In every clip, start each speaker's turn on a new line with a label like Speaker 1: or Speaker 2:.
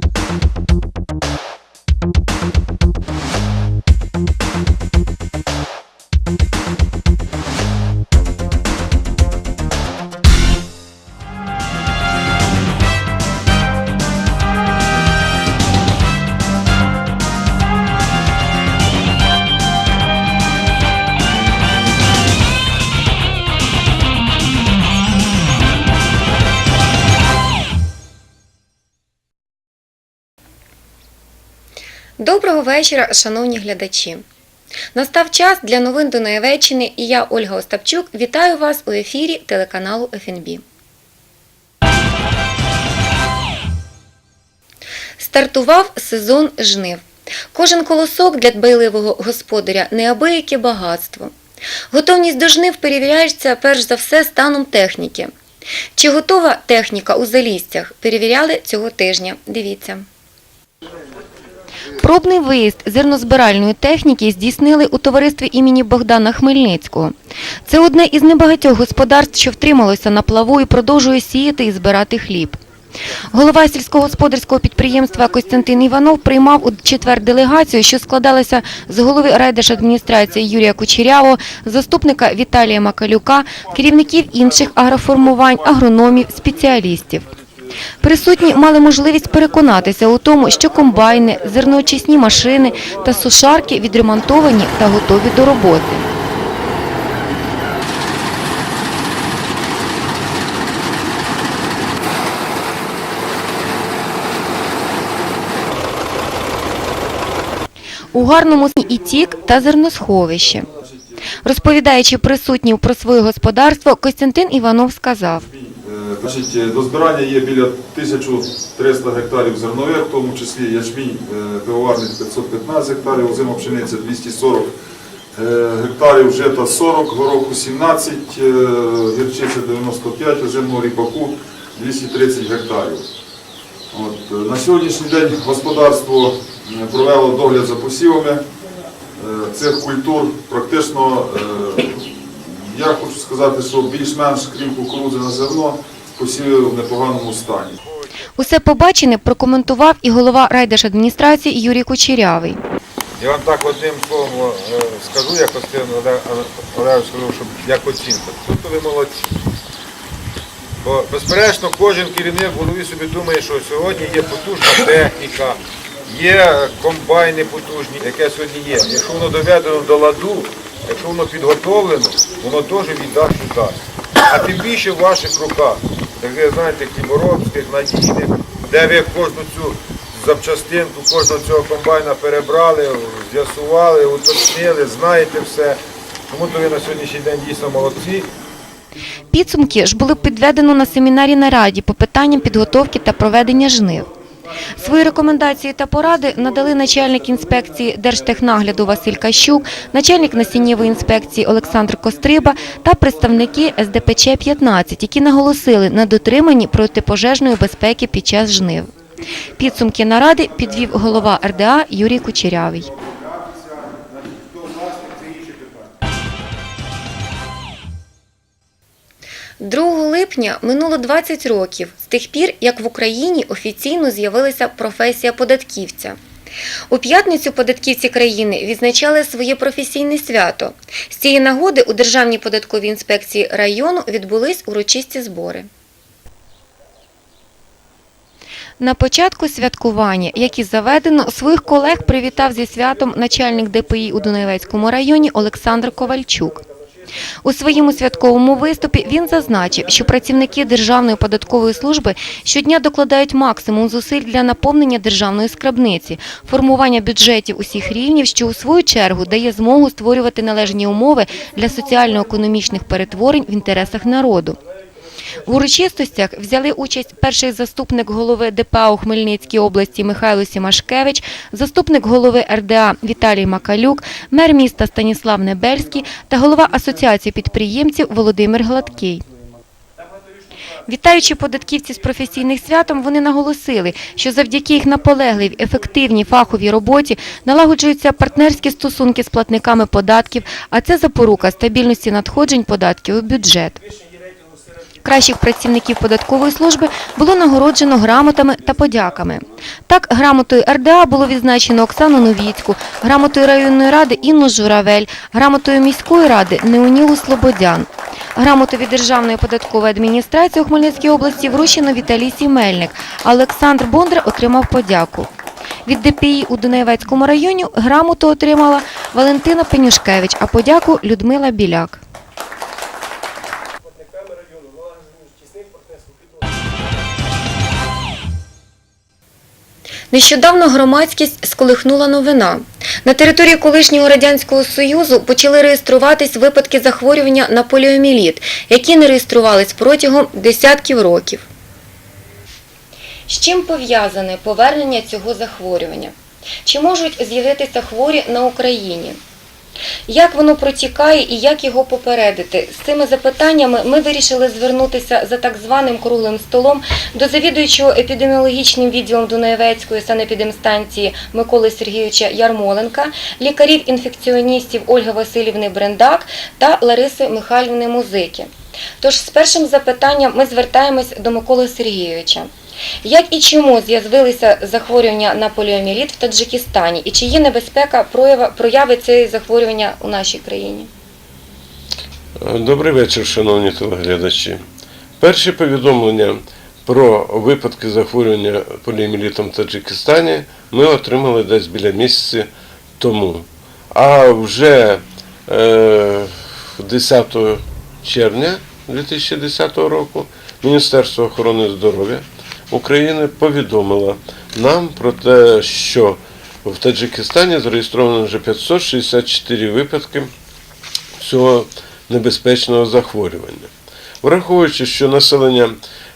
Speaker 1: Thank you. Вечора, шановні глядачі. Настав час для новин Дунаєвеччини і я, Ольга Остапчук, вітаю вас у ефірі телеканалу ФНБ. Стартував сезон жнив. Кожен колосок для дбайливого господаря неабияке багатство. Готовність до жнив перевіряється перш за все станом техніки. Чи готова техніка у залістях? Перевіряли цього тижня. Дивіться. Пробний виїзд зернозбиральної техніки здійснили у товаристві імені Богдана Хмельницького. Це одне із небагатьох господарств, що втрималося на плаву і продовжує сіяти і збирати хліб. Голова сільськогосподарського підприємства Костянтин Іванов приймав у четвер делегацію, що складалася з голови райдержадміністрації Юрія Кучерявого, заступника Віталія Макалюка, керівників інших агроформувань, агрономів, спеціалістів. Присутні мали можливість переконатися у тому, що комбайни, зерноочисні машини та сушарки відремонтовані та готові до роботи. У гарному стані і тік та зерносховище. Розповідаючи присутнім про своє господарство, Костянтин Іванов сказав.
Speaker 2: Е, Значить, е, до збирання є біля 1300 гектарів зернових, в тому числі ячмінь е, пивоварник 515 гектарів, озима пшениця 240 е, гектарів, жета 40, гороху 17, е, гірчиця 95, озимого ріпаку 230 гектарів. От, на сьогоднішній день господарство провело догляд за посівами цих культур. Практично я хочу сказати, що більш-менш крім кукурудзи на зерно, посіви в непоганому стані.
Speaker 1: Усе побачене прокоментував і голова райдержадміністрації Юрій Кучерявий.
Speaker 3: Я вам так одним словом е, скажу, як Олегович скажу, щоб як оцінка. Тут ви молодці. Бо, безперечно, кожен керівник в голові собі думає, що сьогодні є потужна техніка, є комбайни потужні, яке сьогодні є. Якщо воно доведено до ладу, якщо воно підготовлено, воно теж віддасть і дасть. А тим більше в ваших руках, ви знаєте, Кіборовських, надійних, де ви кожну цю запчастинку, кожного цього комбайна перебрали, з'ясували, уточнили, знаєте все. Тому то ви на сьогоднішній день дійсно молодці.
Speaker 1: Підсумки ж були підведено на семінарі нараді по питанням підготовки та проведення жнив. Свої рекомендації та поради надали начальник інспекції Держтехнагляду Василь Кащук, начальник насіннєвої інспекції Олександр Костриба та представники СДПЧ-15, які наголосили на дотриманні протипожежної безпеки під час жнив. Підсумки наради підвів голова РДА Юрій Кучерявий. 2 липня минуло 20 років з тих пір, як в Україні офіційно з'явилася професія податківця. У п'ятницю податківці країни відзначали своє професійне свято. З цієї нагоди у Державній податковій інспекції району відбулись урочисті збори. На початку святкування, як і заведено, своїх колег привітав зі святом начальник ДПІ у Дунаєвецькому районі Олександр Ковальчук. У своєму святковому виступі він зазначив, що працівники Державної податкової служби щодня докладають максимум зусиль для наповнення державної скрабниці, формування бюджетів усіх рівнів, що у свою чергу дає змогу створювати належні умови для соціально-економічних перетворень в інтересах народу. В урочистостях взяли участь перший заступник голови ДПА у Хмельницькій області Михайло Сімашкевич, заступник голови РДА Віталій Макалюк, мер міста Станіслав Небельський та голова Асоціації підприємців Володимир Гладкий. Вітаючи податківці з професійних святом, вони наголосили, що завдяки їх наполегливій, ефективній фаховій роботі налагоджуються партнерські стосунки з платниками податків, а це запорука стабільності надходжень податків у бюджет. Кращих працівників податкової служби було нагороджено грамотами та подяками. Так, грамотою РДА було відзначено Оксану Новіцьку, грамотою районної ради Інну Журавель, грамотою міської ради Неонілу Слободян. Грамоту від Державної податкової адміністрації у Хмельницькій області вручено Віталісі Мельник, Олександр Бондар отримав подяку. Від ДПІ у Дунаєвецькому районі грамоту отримала Валентина Пенюшкевич, а подяку Людмила Біляк. Нещодавно громадськість сколихнула новина. На території колишнього Радянського Союзу почали реєструватись випадки захворювання на поліоміліт, які не реєструвались протягом десятків років. З чим пов'язане повернення цього захворювання? Чи можуть з'явитися хворі на Україні? Як воно протікає і як його попередити? З цими запитаннями ми вирішили звернутися за так званим круглим столом до завідуючого епідеміологічним відділом Дунаєвецької санепідемстанції Миколи Сергійовича Ярмоленка, лікарів-інфекціоністів Ольги Васильівни Брендак та Лариси Михайлівни Музики. Тож з першим запитанням ми звертаємось до Миколи Сергійовича. Як і чому з'явилися захворювання на поліоміеліт в Таджикистані? І чи є небезпека прояви цієї захворювання у нашій країні?
Speaker 4: Добрий вечір, шановні телеглядачі. Перші повідомлення про випадки захворювання поліоміелітом в Таджикистані ми отримали десь біля місяці тому. А вже е, 10 червня 2010 року Міністерство охорони здоров'я України повідомило нам про те, що в Таджикистані зареєстровано вже 564 випадки цього небезпечного захворювання. Враховуючи, що населення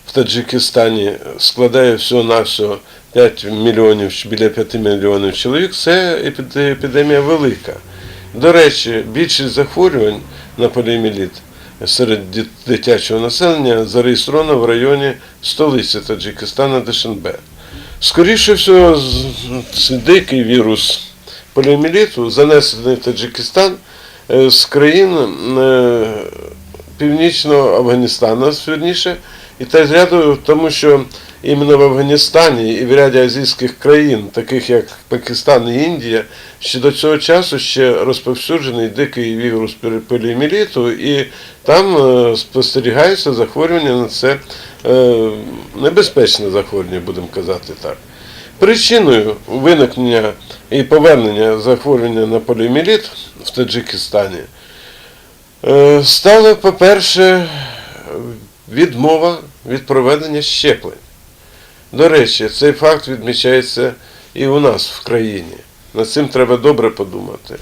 Speaker 4: в Таджикистані складає всього-навсього 5 мільйонів, біля 5 мільйонів чоловік, це епід- епідемія велика. До речі, більшість захворювань на поліоміеліт серед дитячого населення зареєстровано в районі столиці Таджикистана Дешенбе. Скоріше всього, дикий вірус поліоміліту занесений в Таджикистан е, з країн е, північного Афганістану, вірніше, і та з ряду, тому що іменно в Афганістані і в ряді азійських країн, таких як Пакистан і Індія, ще до цього часу ще розповсюджений дикий вірус пері- і там е, спостерігається захворювання на це е, небезпечне захворювання, будемо казати так. Причиною виникнення і повернення захворювання на поліоміеліт в Таджикистані е, стало, по-перше, відмова від проведення щеплень. До речі, цей факт відмічається і у нас в країні. Над цим треба добре подумати.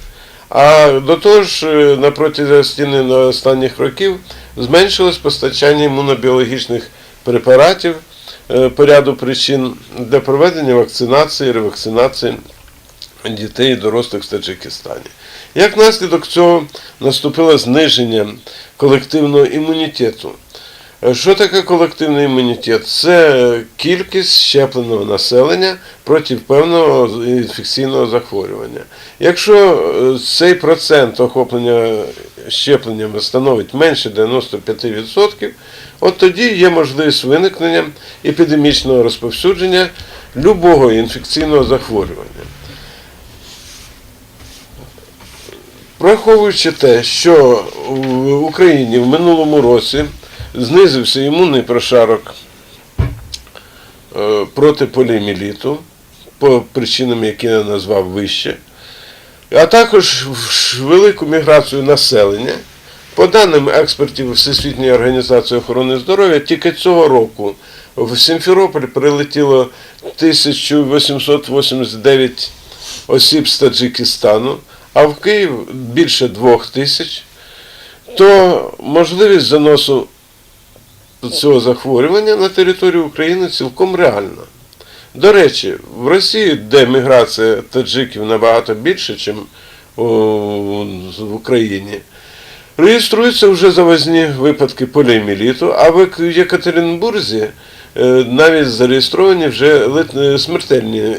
Speaker 4: А до того ж, е, на протязі на останніх років зменшилось постачання імунобіологічних препаратів е, по ряду причин для проведення вакцинації, ревакцинації дітей і дорослих в Таджикистані. Як наслідок цього наступило зниження колективного імунітету. Що таке колективний імунітет? Це кількість щепленого населення проти певного інфекційного захворювання. Якщо е, цей процент охоплення щепленнями становить менше 95%, от тоді є можливість виникнення епідемічного розповсюдження любого інфекційного захворювання. Враховуючи те, що в Україні в минулому році знизився імунний прошарок е, проти поліоміеліту, по причинам, які я назвав вище, а також велику міграцію населення. По даним експертів Всесвітньої організації охорони здоров'я, тільки цього року в Сімферополь прилетіло 1889 осіб з Таджикистану, а в Київ більше двох тисяч, то можливість заносу цього захворювання на територію України цілком реальна. До речі, в Росії, де міграція таджиків набагато більше, ніж в Україні, реєструються вже завозні випадки поліоміеліту, а в Єкатеринбурзі е, навіть зареєстровані вже смертельні е,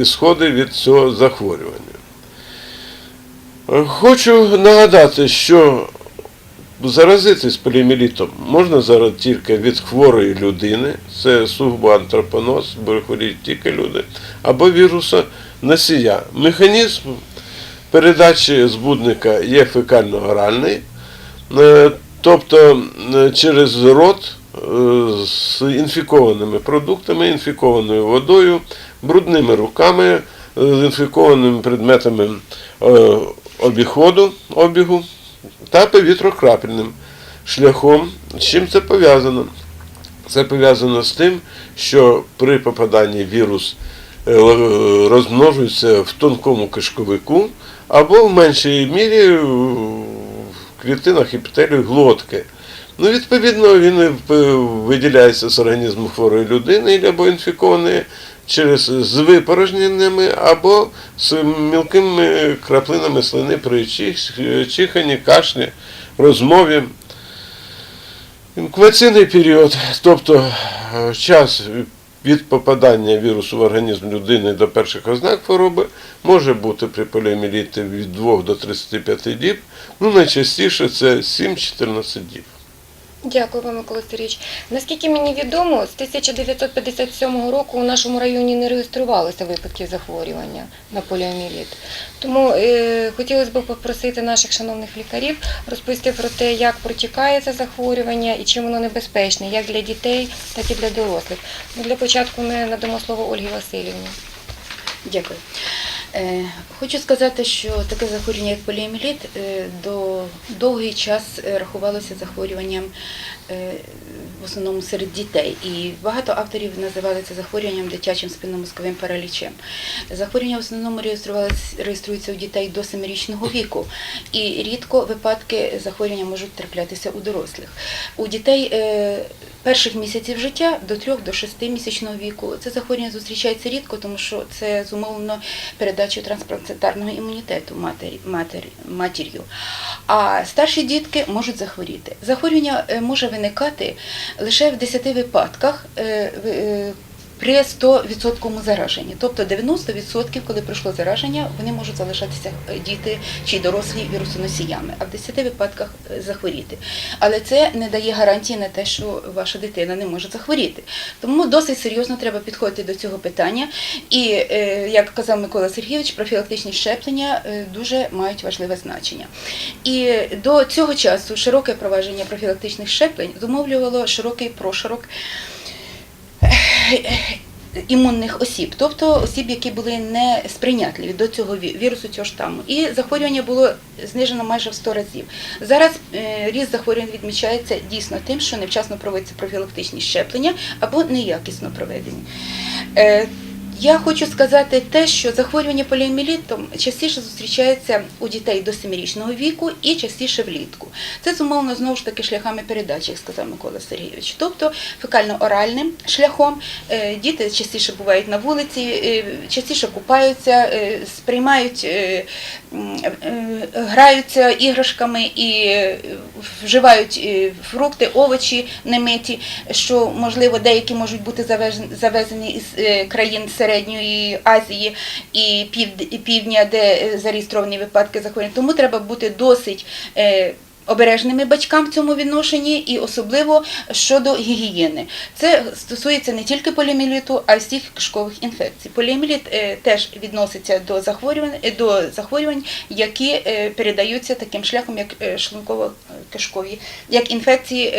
Speaker 4: ісходи від цього захворювання. Е, Хочу нагадати, що Заразитись поліоміелітом можна зараз тільки від хворої людини, це сугубо антропоноз, бо хворіють тільки люди, або віруса носія. Механізм передачі збудника є фекально-оральний, е, тобто е, через рот е, з інфікованими продуктами, інфікованою водою, брудними руками, з інфікованими предметами обіходу, обігу та повітрокрапельним шляхом. З чим це пов'язано? Це пов'язано з тим, що при попаданні вірус е, розмножується в тонкому кишковику або в меншій мірі в клітинах епітелію глотки. Ну, відповідно, він е, виділяється з організму хворої людини або інфікованої через з випорожненнями або з мілкими краплинами слини при чих- чиханні, кашлі, розмові. Інкубаційний період, тобто е, час від попадання вірусу в організм людини до перших ознак хвороби, може бути при поліоміеліті від 2 до 35 діб, ну найчастіше це 7-14 діб.
Speaker 1: Дякую вам, Микола Сергійович. Наскільки мені відомо, з 1957 року у нашому районі не реєструвалися випадки захворювання на поліоміеліт. Тому е, хотілося б попросити наших шановних лікарів розповісти про те, як протікає це захворювання і чим воно небезпечне, як для дітей, так і для дорослих. Для початку ми надамо слово Ольгі Васильівні.
Speaker 5: Дякую. Е, Хочу сказати, що таке захворювання, як поліоміеліт, е, до довгий час е, рахувалося захворюванням в основному серед дітей. І багато авторів називали це захворюванням дитячим спинномозковим паралічем. Захворювання в основному реєструється у дітей до 7-річного віку, і рідко випадки захворювання можуть траплятися у дорослих. У дітей е, перших місяців життя до 3 до 6 місячного віку це захворювання зустрічається рідко, тому що це зумовлено передачею трансплантарного імунітету матері, матері, матір'ю. А старші дітки можуть захворіти. Захворювання е, може виникати лише в 10 випадках. При 100% зараженні, тобто 90%, коли пройшло зараження, вони можуть залишатися е, діти чи дорослі вірусоносіями, а в 10 випадках е, захворіти. Але це не дає гарантії на те, що ваша дитина не може захворіти. Тому досить серйозно треба підходити до цього питання. І, е, як казав Микола Сергійович, профілактичні щеплення дуже мають важливе значення. І до цього часу широке провадження профілактичних щеплень зумовлювало широкий прошарок імунних осіб, тобто осіб, які були не сприйнятливі до цього вірусу цього штаму. І захворювання було знижено майже в 100 разів. Зараз е, ріст захворювань відмічається дійсно тим, що невчасно проводяться профілактичні щеплення або неякісно проведені. Я хочу сказати те, що захворювання поліоміелітом частіше зустрічається у дітей до 7-річного віку і частіше влітку. Це зумовлено знову ж таки шляхами передачі, як сказав Микола Сергійович. Тобто фекально-оральним шляхом Е, діти частіше бувають на вулиці, е, частіше купаються, е, сприймають, граються іграшками і вживають фрукти, овочі немиті, що можливо деякі можуть бути завезені із країн Середньої Азії і півдня, де е, зареєстровані випадки захворювання. Тому треба бути досить. е, Обережними батькам в цьому відношенні і особливо щодо гігієни. Це стосується не тільки поліоміеліту, а й всіх кишкових інфекцій. Поліоміеліт е, теж відноситься до захворювань, до захворювань, які передаються таким шляхом, як шлунково-кишкові, як інфекції,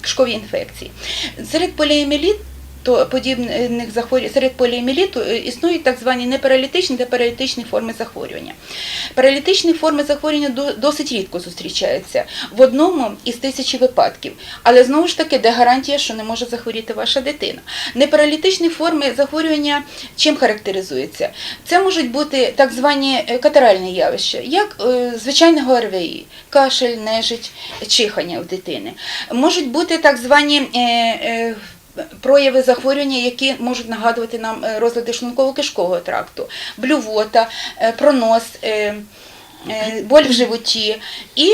Speaker 5: кишкові інфекції. Серед поліоміеліт то подібних захворювань серед поліоміеліту е, існують так звані непаралітичні та паралітичні форми захворювання. Паралітичні форми захворювання до- досить рідко зустрічаються в одному із тисячі випадків, але знову ж таки, де гарантія, що не може захворіти ваша дитина. Непаралітичні форми захворювання чим характеризуються? Це можуть бути так звані е, катаральні явища, як е, звичайного ОРВІ, кашель, нежить, чихання у дитини. Можуть бути так звані прояви захворювання, які можуть нагадувати нам е, розлади шлунково-кишкового тракту, блювота, е, пронос, е, боль в животі. І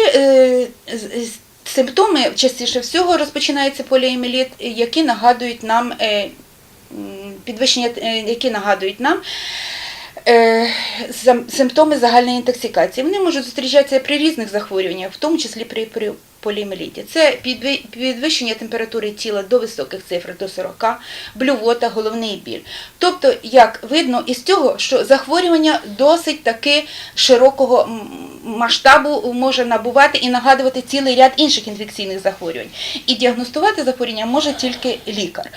Speaker 5: симптоми частіше всього розпочинається поліоміеліт, які нагадують нам підвищення, які нагадують нам симптоми загальної інтоксикації. Вони можуть зустрічатися при різних захворюваннях, в тому числі при, при поліоміеліті. Це підви- підвищення температури тіла до високих цифр до 40, блювота, головний біль. Тобто, як видно із цього, що захворювання досить таки широкого масштабу може набувати і нагадувати цілий ряд інших інфекційних захворювань. І діагностувати захворювання може тільки лікар.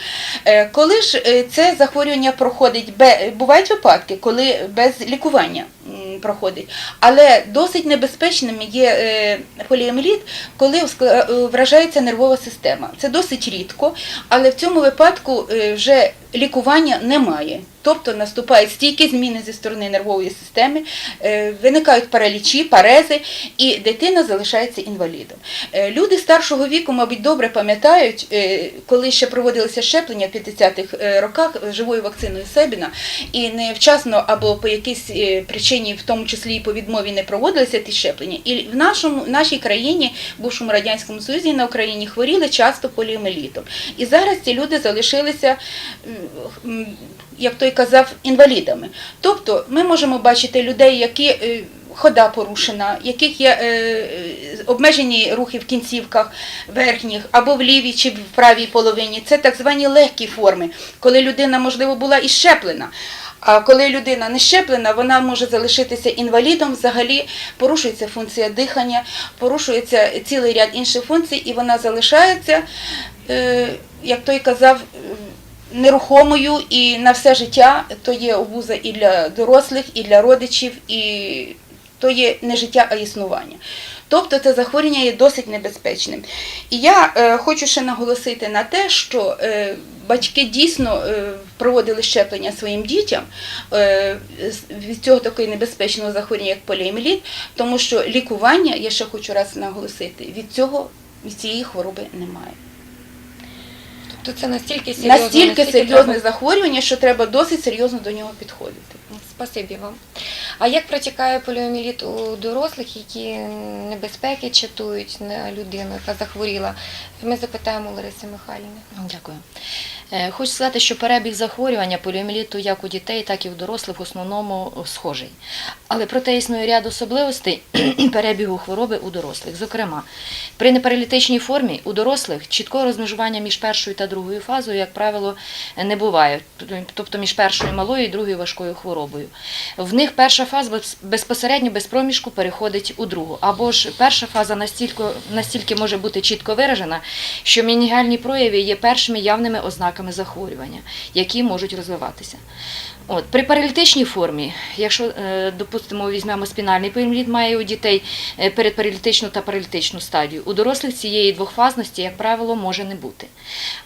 Speaker 5: Е, Коли ж е, це захворювання проходить, бувають випадки, коли без лікування проходить, але досить небезпечним є е, коли скла- е, вражається нервова система. Це досить рідко, але в цьому випадку е, вже лікування немає. Тобто наступають стійкі зміни зі сторони нервової системи, е, виникають паралічі, парези, і дитина залишається інвалідом. Е, Люди старшого віку, мабуть, добре пам'ятають, е, коли ще проводилися щеплення в 50-х е, роках живою вакциною Себіна, і невчасно або по якійсь причині, в тому числі і по відмові, не проводилися ті щеплення. І в нашому в нашій країні, бувшому радянському союзі, на Україні хворіли часто поліомелітом. І зараз ці люди залишилися. Як той казав, інвалідами. Тобто ми можемо бачити людей, які е, хода порушена, яких є е, обмежені рухи в кінцівках верхніх або в лівій чи в правій половині. Це так звані легкі форми, коли людина, можливо, була і щеплена. А коли людина не щеплена, вона може залишитися інвалідом, взагалі порушується функція дихання, порушується цілий ряд інших функцій, і вона залишається, е, як той казав, нерухомою і на все життя то є обуза і для дорослих, і для родичів, і то є не життя, а існування. Тобто це захворювання є досить небезпечним. І я е, хочу ще наголосити на те, що е, батьки дійсно е, проводили щеплення своїм дітям е, від цього такого небезпечного захворювання, як поліоміеліт, тому що лікування, я ще хочу раз наголосити, від цього від цієї хвороби немає.
Speaker 1: Тобто це настільки серйозно,
Speaker 5: Настільки
Speaker 1: настільки
Speaker 5: серйозне
Speaker 1: треба-
Speaker 5: захворювання, що треба досить серйозно до нього підходити.
Speaker 1: Спасибі вам. А як протікає поліоміеліт у дорослих, які небезпеки чатують на людину, яка захворіла? Ми запитаємо Лариси Михайлівни.
Speaker 6: Дякую. Е, Хочу сказати, що перебіг захворювання поліоміеліту як у дітей, так і у дорослих в основному схожий. Але проте існує ряд особливостей перебігу хвороби у дорослих. Зокрема, при непаралітичній формі у дорослих чіткого розмежування між першою та другою фазою, як правило, не буває, тобто між першою малою і другою важкою хворобою. В них перша фаза безпосередньо без проміжку переходить у другу. Або ж перша фаза настільки, настільки може бути чітко виражена, що мінігальні прояви є першими явними ознаками захворювання, які можуть розвиватися. От, при паралітичній формі, якщо, е, допустимо, візьмемо спінальний поліоміеліт, має у дітей е, передпаралітичну та паралітичну стадію. У дорослих цієї двохфазності, як правило, може не бути.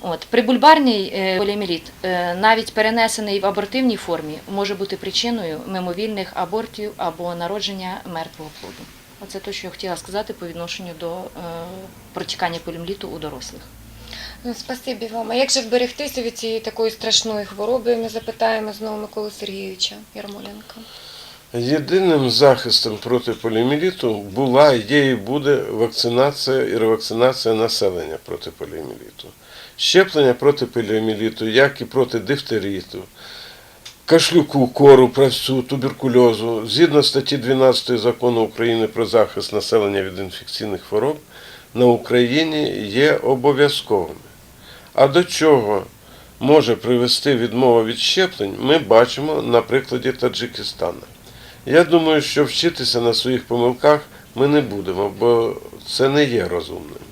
Speaker 6: От, при бульбарній е, поліоміеліт, е, навіть перенесений в абортивній формі, може бути причиною мимовільних абортів або народження мертвого плоду. Оце те, що я хотіла сказати по відношенню до протікання поліоміеліту у дорослих.
Speaker 1: Ну, спасибі вам. А як же вберегтися від цієї такої страшної хвороби? Ми запитаємо знову Миколу Сергійовича Ярмоленка.
Speaker 4: Єдиним захистом проти поліоміеліту була, є і буде вакцинація і ревакцинація населення проти поліоміеліту. Щеплення проти поліоміеліту, як і проти дифтериту, кашлюку, кору, правцю, туберкульозу, згідно статті 12 закону України про захист населення від інфекційних хвороб, на Україні є обов'язковими. А до чого може привести відмова від щеплень, ми бачимо на прикладі Таджикистана. Я думаю, що вчитися на своїх помилках ми не будемо, бо це не є розумним.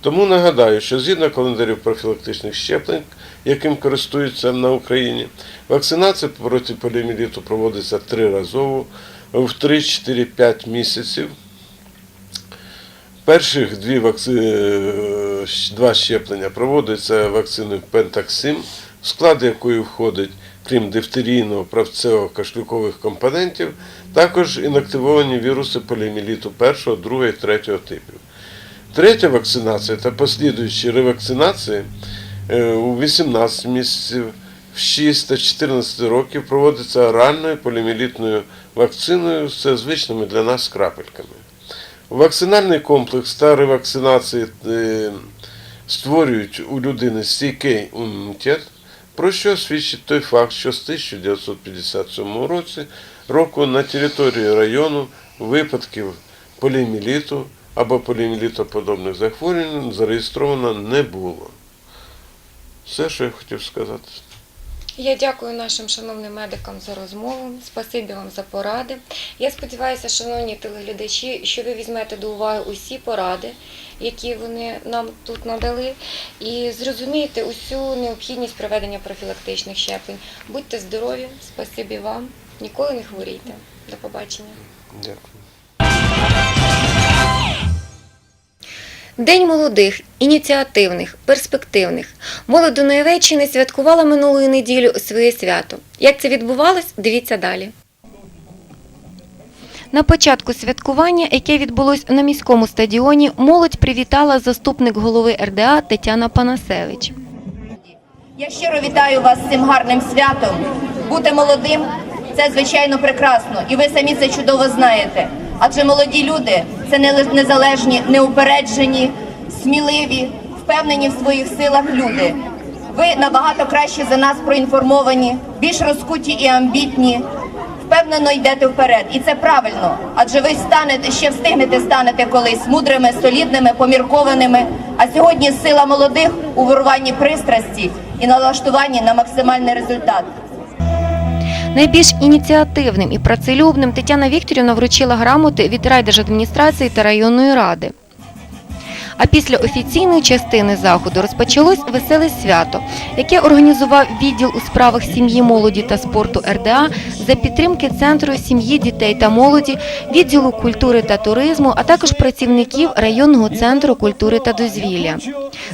Speaker 4: Тому нагадаю, що згідно календарів профілактичних щеплень, яким користуються на Україні, вакцинація проти поліоміеліту проводиться триразово в 3-4-5 місяців. Перших дві вакци... два щеплення проводяться вакциною Пентаксим, в склад якої входить, крім дифтерійного, правцевого, кашлюкових компонентів, також інактивовані віруси поліоміеліту 1, 2 і 3 типів. Третя вакцинація та послідуючі ревакцинації е, у 18 місяців, в 6 та 14 років проводиться оральною поліоміелітною вакциною з звичними для нас крапельками. Вакцинальний комплекс та ревакцинації е, створюють у людини стійкий імунітет про що свідчить той факт, що з 1957 році року на території району випадків поліоміеліту або поліоміелітоподобних захворювань зареєстровано не було. Все, що я хотів сказати.
Speaker 1: Я дякую нашим шановним медикам за розмову. Спасибі вам за поради. Я сподіваюся, шановні телеглядачі, що ви візьмете до уваги усі поради, які вони нам тут надали, і зрозумієте усю необхідність проведення профілактичних щеплень. Будьте здорові, спасибі вам. Ніколи не хворійте. До побачення.
Speaker 4: Дякую.
Speaker 1: День молодих, ініціативних, перспективних. Молодь Дунаєвеччини святкувала минулої неділі своє свято. Як це відбувалось, дивіться далі. На початку святкування, яке відбулось на міському стадіоні, молодь привітала заступник голови РДА Тетяна Панасевич.
Speaker 7: Я щиро вітаю вас з цим гарним святом. Бути молодим це звичайно прекрасно, і ви самі це чудово знаєте. Адже молоді люди це не незалежні, неупереджені, сміливі, впевнені в своїх силах люди. Ви набагато краще за нас проінформовані, більш розкуті і амбітні. Впевнено йдете вперед, і це правильно. Адже ви станете ще встигнете станете колись мудрими, солідними, поміркованими. А сьогодні сила молодих у вируванні пристрасті і налаштуванні на максимальний результат.
Speaker 1: Найбільш ініціативним і працелюбним Тетяна Вікторівна вручила грамоти від райдержадміністрації та районної ради. А після офіційної частини заходу розпочалось веселе свято, яке організував відділ у справах сім'ї, молоді та спорту РДА за підтримки Центру сім'ї, дітей та молоді, відділу культури та туризму, а також працівників районного центру культури та дозвілля.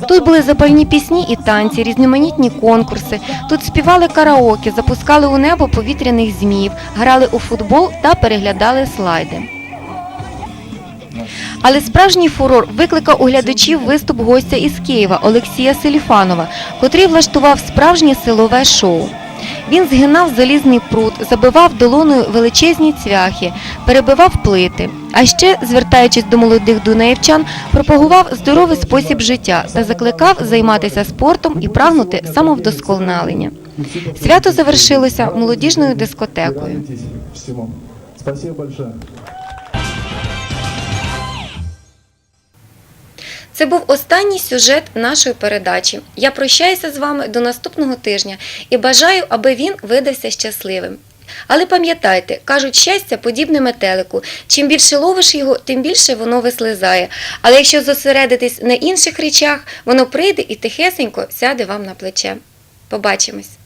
Speaker 1: Тут були запальні пісні і танці, різноманітні конкурси. Тут співали караоке, запускали у небо повітряних зміїв, грали у футбол та переглядали слайди. Але справжній фурор викликав у глядачів виступ гостя із Києва Олексія Селіфанова, котрий влаштував справжнє силове шоу. Він згинав залізний прут, забивав долоною величезні цвяхи, перебивав плити. А ще, звертаючись до молодих дунаєвчан, пропагував здоровий спосіб життя та закликав займатися спортом і прагнути самовдосконалення. Свято завершилося молодіжною дискотекою. Це був останній сюжет нашої передачі. Я прощаюся з вами до наступного тижня і бажаю, аби він видався щасливим. Але пам'ятайте, кажуть, щастя подібне метелику. Чим більше ловиш його, тим більше воно вислизає. Але якщо зосередитись на інших речах, воно прийде і тихесенько сяде вам на плече. Побачимось!